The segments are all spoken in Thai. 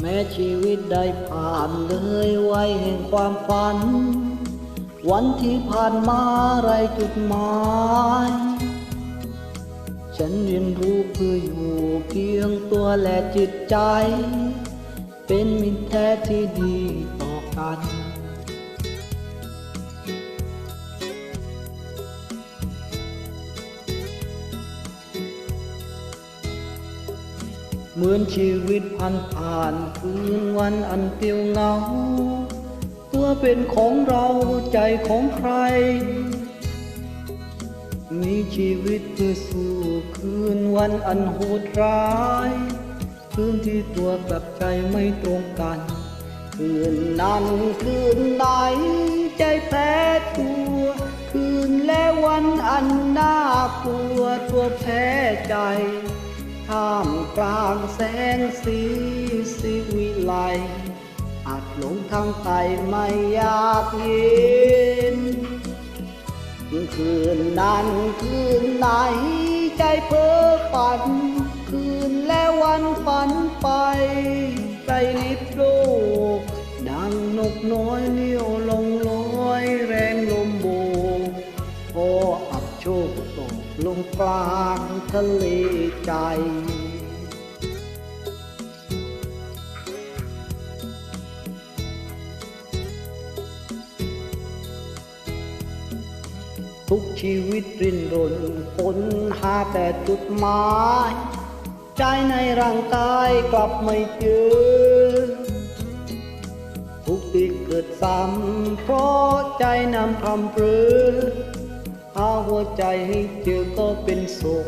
แม้ชีวิตได้ผ่านเลยไวแห่งความฝัน วันที่ผ่านมาไรจุดหมายฉันเรียนรู้เพื่ออยู่เพียงตัวและจิตใจ เป็นมิตรแท้ที่ดีต่อกัน เหมือนชีวิตผ่านผ่านคืนวันอันเปลี่ยวเหงา ตัวเป็นของเราใจของใคร มีชีวิตเพื่อสู้คืนวันอันโหดร้ายคืนที่ตัวกับใจไม่ตรงกัน คืนนั้นคืนไหนใจแพ้ตัว คืนและวันอันน่ากลัวตัวแพ้ใจ ท่ามกลางแสงสีสิวิไลอาจหลงทางไตไม่อยากเห็นคืนนั้นคืนไหนใจเพ้อฝัน คืนและวันฝันไปไกลลิบโลกดังนกน้อยเลี้ยว อับโชคตกลงกลางทะเลใจ ทุกชีวิตรินรนค้นหาแต่จุดหมายใจในร่างกายกลับไม่เจอ ทุกที่เกิดซ้ำเพราะใจนำคำเปรือ หาหัวใจให้เจอก็เป็นสุข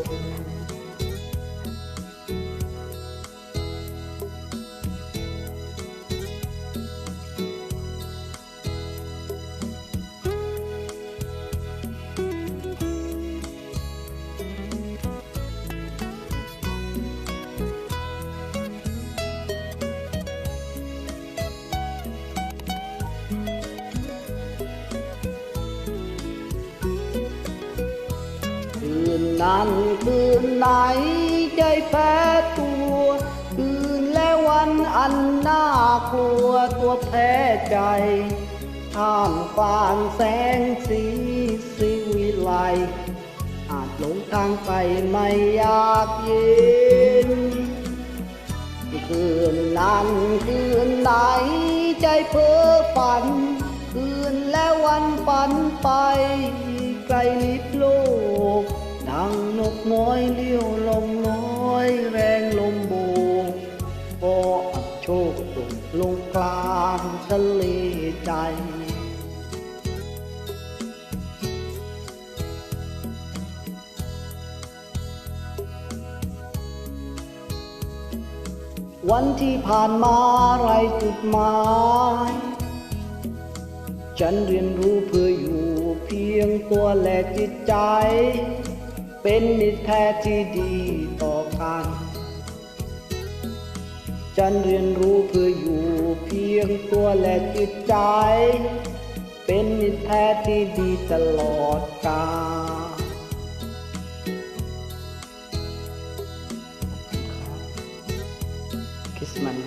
นนั้นคืนไหนใจแพ้ตัว คืนและวันอันน่ากลัวตัวแพ้ใจท่ามกลางแสงสีสิวิไลอาจหลงทางไปไม่อยากย็นคืนนั้นคืนไหนใจเพ้อฝัน คืนและวันฝันไปไกลลิบโลก นกน้อยเลี้ยวลมลอย แรงลมโบกพออับโชคตกลงกลางทะเลใจวันที่ผ่านมาไรจุดหมาย ฉันเรียนรู้เพื่ออยู่เพียงตัวและจิตใจ เป็นมิตรแท้ที่ดีต่อกันฉันเรียนรู้เพื่ออยู่เพียงตัวและจิตใจ เป็นมิตรแท้ที่ดีตลอดกาลคิสมัน